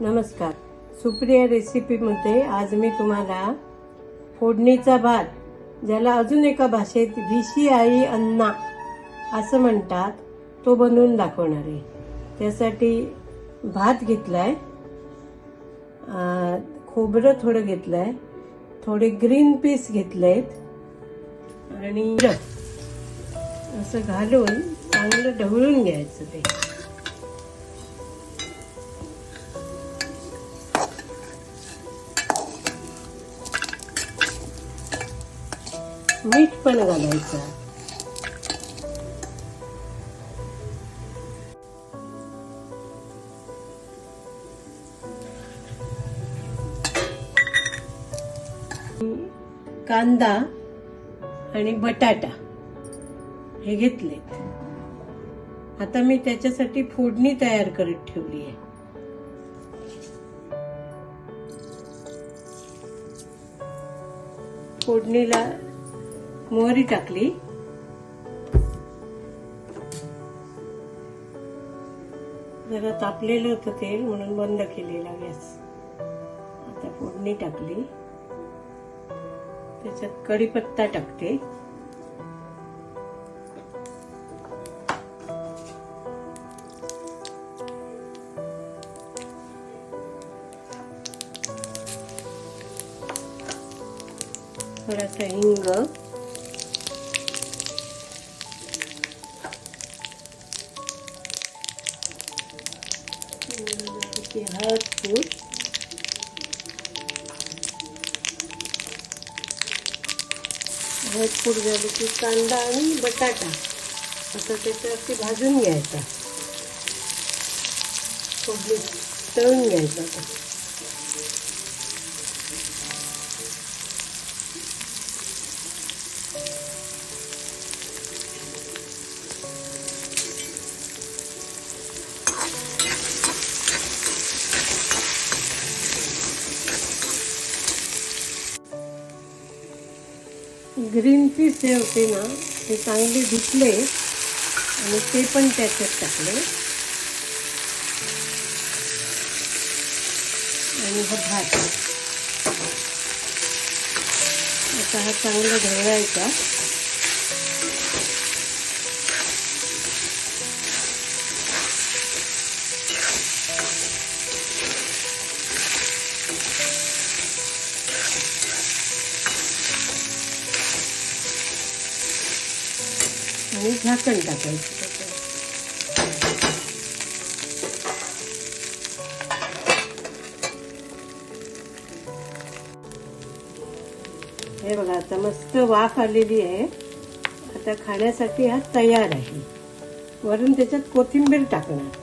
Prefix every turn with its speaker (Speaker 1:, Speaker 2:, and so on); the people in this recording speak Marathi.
Speaker 1: नमस्कार. सुप्रिया रेसिपीमध्ये आज मी तुम्हाला फोडणीचा भात ज्याला अजून एका भाषेत विशी आई अन्ना असं म्हणतात तो बनवून दाखवणार आहे. त्यासाठी भात घेतलाय. आहे खोबरं थोडं घेतलंय. थोडे ग्रीन पीस घेतलेत. आणि असं घालून चांगलं ढवळून घ्यायचं ते. मीठ पण घालायचं. कांदा आणि बटाटा हे घेतलेत. आता मी त्याच्यासाठी फोडणी तयार करत ठेवली आहे. फोडणीला मोहरी टाकली. जरा तापलेलं होतं तेल म्हणून बंद केलेला गॅस. आता फोडणी टाकली. त्याच्यात कढीपत्ता टाकते. थोडासा हिंग. त्याची हळद पूड हळद पूड झाली की कांदा आणि बटाटा. आता त्याच्यावरती भाजून घ्यायचा. तळून घ्यायचा. ग्रीन पीस जे होते ना ते चांगले धुतले आणि ते पण त्याच्यात टाकले. आणि हा भात. आता हा चांगला ढवळायचा. आणि झाकण टाकायचं. हे बघा आता मस्त वाफ आलेली आहे. आता खाण्यासाठी हा तयार आहे. वरून त्याच्यात कोथिंबीर टाकणार.